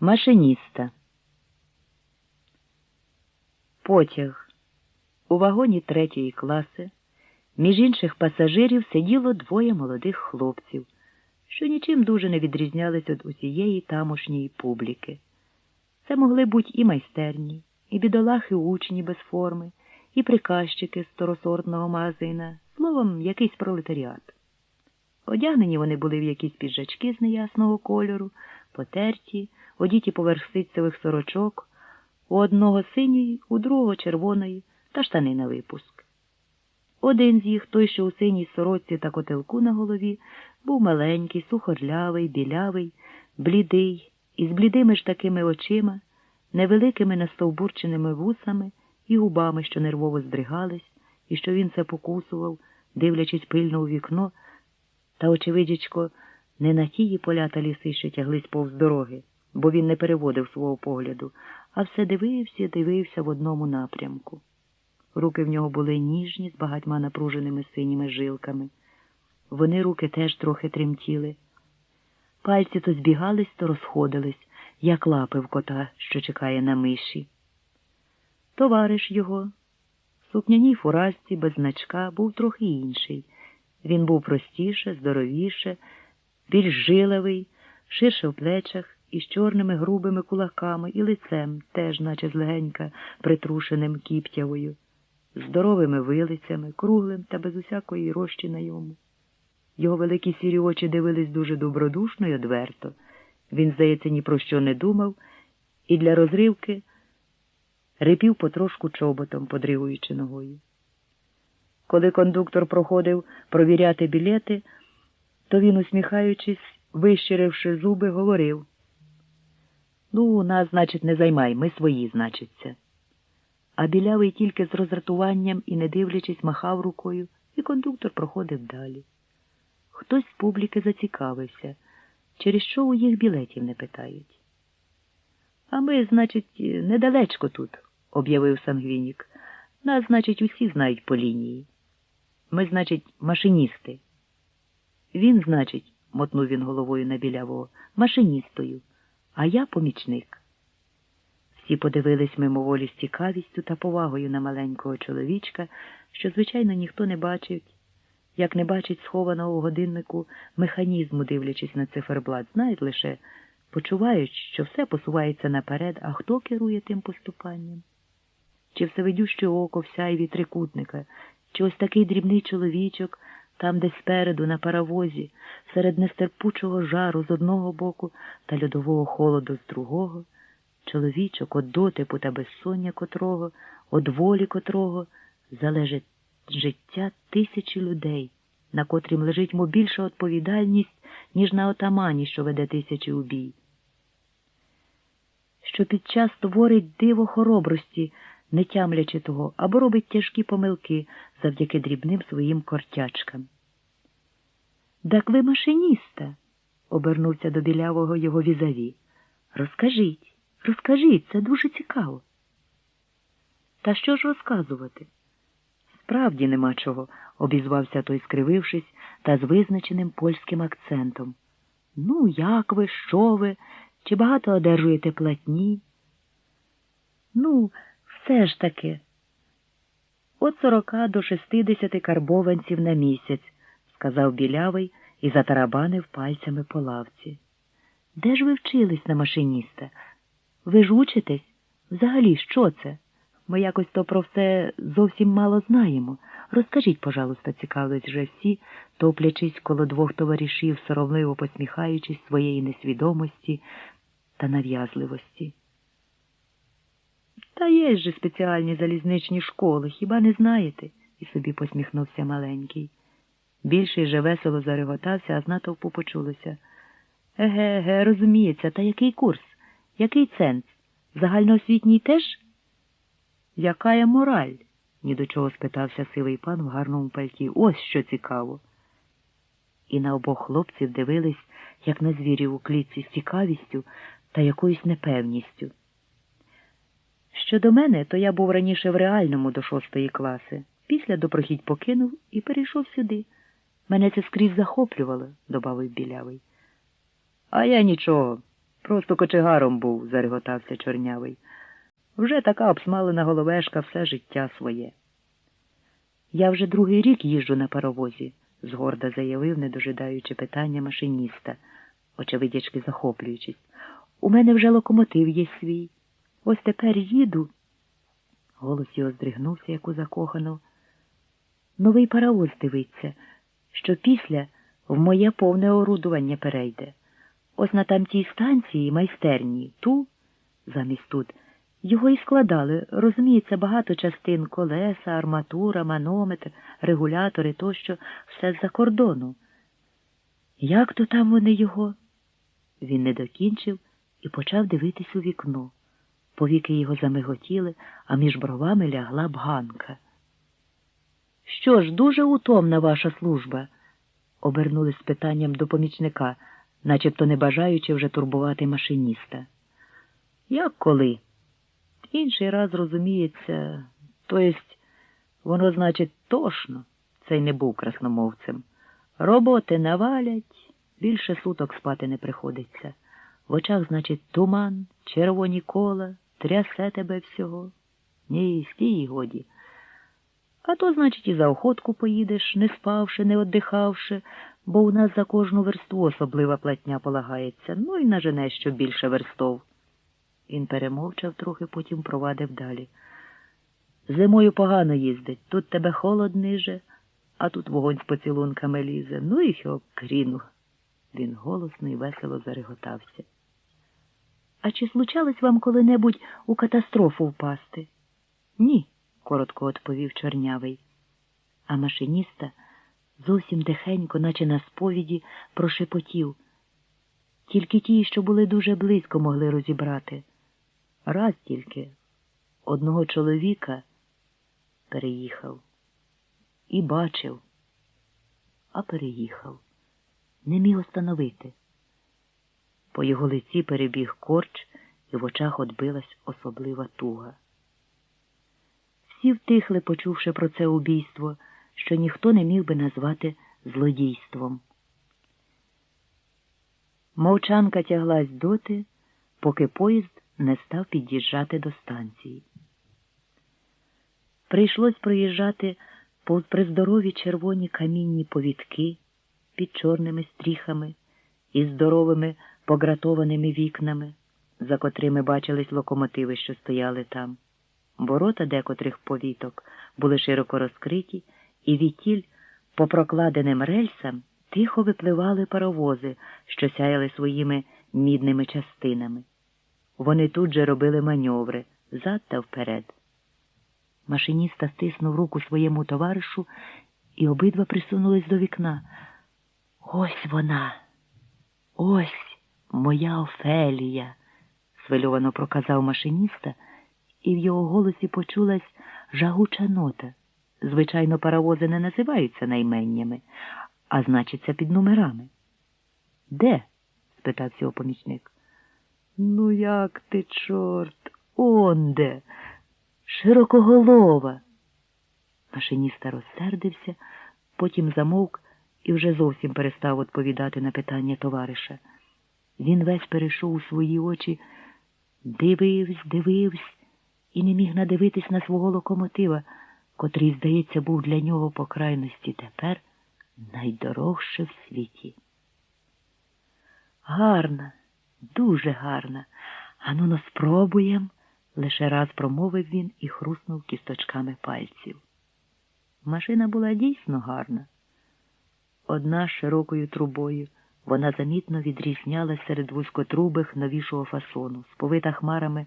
Машиніста. Потяг. У вагоні третьої класи між інших пасажирів сиділо двоє молодих хлопців, що нічим дуже не відрізнялись від усієї тамошньої публіки. Це могли бути і майстерні, і бідолахи учні без форми, і приказчики з второсортного магазина, словом, якийсь пролетаріат. Одягнені вони були в якісь піджачки з неясного кольору, потерті, одіті поверх ситцевих сорочок, у одного синьої, у другого червоної та штани на випуск. Один з їх, той, що у синій сорочці та котелку на голові, був маленький, сухорлявий, білявий, блідий, із блідими ж такими очима, невеликими настовбурченими вусами і губами, що нервово здригались, і що він це покусував, дивлячись пильно у вікно, та, очевидячко, не на тії поля та ліси, що тяглись повз дороги, бо він не переводив свого погляду, а все дивився, дивився в одному напрямку. Руки в нього були ніжні, з багатьма напруженими синіми жилками. Вони руки теж трохи тремтіли. Пальці то збігались, то розходились, як лапи в кота, що чекає на миші. Товариш його, в сукняній фуразці без значка, був трохи інший. Він був простіше, здоровіше, більш жиловий, ширше в плечах, із чорними грубими кулаками і лицем, теж, наче злегенька, притрушеним кіптявою, здоровими вилицями, круглим та без усякої рощі на йому. Його великі сірі очі дивились дуже добродушно й одверто. Він, здається, ні про що не думав, і для розривки рипів потрошку чоботом, подригуючи ногою. Коли кондуктор проходив провіряти білети, то він, усміхаючись, вищиривши зуби, говорив Ну, нас, значить, не займай, ми свої, значиться. А білявий тільки з роздратуванням і, не дивлячись, махав рукою, і кондуктор проходив далі. Хтось з публіки зацікавився, через що у їх білетів не питають. А ми, значить, недалечко тут, об'явив Сангвінік. Нас, значить, усі знають по лінії. Ми, значить, машиністи. Він, значить, мотнув він головою на білявого, машиністою, а я помічник. Всі подивились мимоволі з цікавістю та повагою на маленького чоловічка, що, звичайно, ніхто не бачить, як не бачить схованого у годиннику механізму, дивлячись на циферблат, знають лише, почувають, що все посувається наперед, а хто керує тим поступанням? Чи всевидюще око всяєві трикутника, чи ось такий дрібний чоловічок, там десь спереду, на паровозі, серед нестерпучого жару з одного боку та льодового холоду з другого, чоловічок од дотипу та безсоння котрого, од волі котрого залежить життя тисячі людей, на котрім лежить мо більша відповідальність, ніж на отамані, що веде тисячі у бій. Що під час творить диво хоробрості, не тямлячи того, або робить тяжкі помилки завдяки дрібним своїм кортячкам. Так ви машиніста, обернувся до білявого його візаві. Розкажіть, розкажіть, це дуже цікаво. Та що ж розказувати? Справді нема чого, обізвався той, скривившись, та з визначеним польським акцентом. Ну, як ви, що ви? Чи багато одержуєте платні? Ну, все ж таки. От сорока до шестидесяти карбованців на місяць, сказав білявий і затарабанив пальцями по лавці. Де ж ви вчились на машиніста? Ви ж учитесь? Взагалі, що це? Ми якось то про все зовсім мало знаємо. Розкажіть, пожалуйста, цікавились вже всі, топлячись коло двох товаришів, соромливо посміхаючись своєї несвідомості та нав'язливості. Та є ж спеціальні залізничні школи, хіба не знаєте? і собі посміхнувся маленький. Більший же весело зареготався, а з натовпу почулося. Еге, еге, розуміється, та який курс? Який ценз? Загальноосвітній теж? Яка є мораль? ні до чого спитався сивий пан в гарному пальті. Ось що цікаво. І на обох хлопців дивились, як на звірів у клітці з цікавістю та якоюсь непевністю. Щодо мене, то я був раніше в реальному до шостої класи. Після допрохідь покинув і перейшов сюди. Мене це скрізь захоплювало, добавив білявий. А я нічого. Просто кочегаром був, зареготався чорнявий. Вже така обсмалена головешка все життя своє. Я вже другий рік їжджу на паровозі, згорда заявив, не дожидаючи питання машиніста, очевидячки захоплюючись. У мене вже локомотив є свій. Ось тепер їду. Голос його здригнувся, як у закохану. Новий паровоз дивиться, що після в моє повне орудування перейде. Ось на тамтій станції майстерні, ту, замість тут, його і складали. Розуміється, багато частин колеса, арматура, манометр, регулятори тощо, все з-за кордону. Як то там вони його? Він не докінчив і почав дивитись у вікно. Повіки його замиготіли, а між бровами лягла бганка. Що ж, дуже утомна ваша служба? обернулись з питанням до помічника, начебто не бажаючи вже турбувати машиніста. Як коли? Інший раз розуміється, то єсть, воно, значить, тошно, цей не був красномовцем. Роботи навалять, більше суток спати не приходиться. В очах, значить, туман, червоні кола, трясе тебе всього. Ні, стій, годі. А то, значить, і за охотку поїдеш, не спавши, не оддихавши, бо у нас за кожну версту особлива платня полагається, ну і нажене що більше верстов. Він перемовчав трохи, потім провадив далі. Зимою погано їздить, тут тебе холод ниже, а тут вогонь з поцілунками лізе. Ну і хьо, кріну. Він голосно і весело зареготався. А чи случалось вам коли-небудь у катастрофу впасти? Ні, коротко відповів чорнявий. А машиніста зовсім тихенько, наче на сповіді, прошепотів. Тільки ті, що були дуже близько, могли розібрати. Раз тільки одного чоловіка переїхав і бачив, а переїхав, не міг остановити. По його лиці перебіг корч, і в очах отбилась особлива туга. Всі втихли, почувши про це убійство, що ніхто не міг би назвати злодійством. Мовчанка тяглась доти, поки поїзд не став під'їжджати до станції. Прийшлось проїжджати повз приздорові червоні камінні повідки під чорними стріхами і здоровими погратованими вікнами, за котрими бачились локомотиви, що стояли там. Ворота декотрих повіток були широко розкриті, і відтіль по прокладеним рельсам тихо випливали паровози, що сяяли своїми мідними частинами. Вони тут же робили маньоври зад та вперед. Машиніста стиснув руку своєму товаришу, і обидва присунулись до вікна. Ось вона, ось моя Офелія, свильовано проказав машиніста, і в його голосі почулась жагуча нота. Звичайно, паровози не називаються найменнями, а значиться під номерами. Де? спитався його помічник. Ну, як ти, чорт, онде, широкоголова. Машиніста розсердився, потім замовк і вже зовсім перестав відповідати на питання товариша. Він весь перейшов у свої очі, дивився, дивився і не міг надивитись на свого локомотива, котрий, здається, був для нього по крайності тепер найдорожче в світі. Гарна, дуже гарна. Ану но спробуєм, лише раз промовив він і хруснув кісточками пальців. Машина була дійсно гарна. Одна з широкою трубою вона замітно відрізнялась серед вузькотрубих новішого фасону, сповита хмарами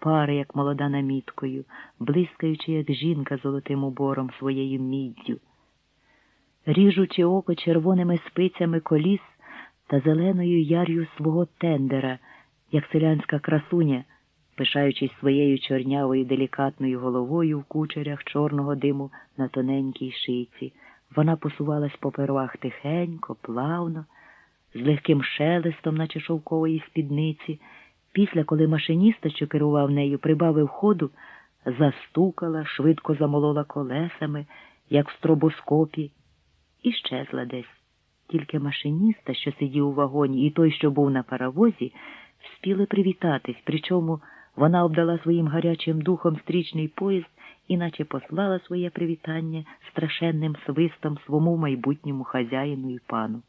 пари, як молода наміткою, блискаючи, як жінка золотим убором своєю міддю. Ріжучи око червоними спицями коліс та зеленою яр'ю свого тендера, як селянська красуня, пишаючись своєю чорнявою делікатною головою в кучерях чорного диму на тоненькій шийці, вона посувалась по первах тихенько, плавно, з легким шелестом, наче шовкової спідниці. Після, коли машиніста, що керував нею, прибавив ходу, застукала, швидко замолола колесами, як в стробоскопі, і щезла десь. Тільки машиніста, що сидів у вагоні, і той, що був на паровозі, спіли привітатись, причому вона обдала своїм гарячим духом стрічний поїзд і наче послала своє привітання страшенним свистом свому майбутньому хазяїну і пану.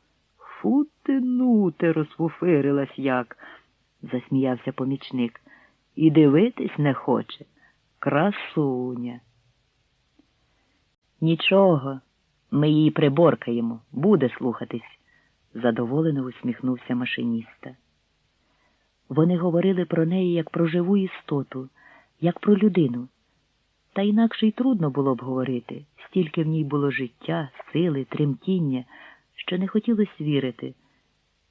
Фу ти ну, ти розфуфирилась як, засміявся помічник. І дивитись не хоче. Красуня. Нічого, ми її приборкаємо, буде слухатись, задоволено усміхнувся машиніста. Вони говорили про неї як про живу істоту, як про людину. Та інакше й трудно було б говорити, стільки в ній було життя, сили, тремтіння, що не хотілося вірити,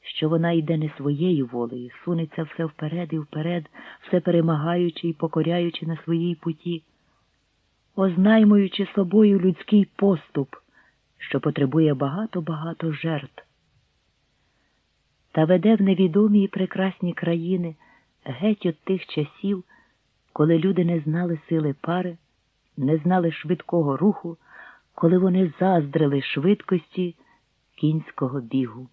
що вона йде не своєю волею, сунеться все вперед і вперед, все перемагаючи і покоряючи на своїй путі, ознаймуючи собою людський поступ, що потребує багато-багато жертв. Та веде в невідомі і прекрасні країни геть от тих часів, коли люди не знали сили пари, не знали швидкого руху, коли вони заздрили швидкості кінського бігу.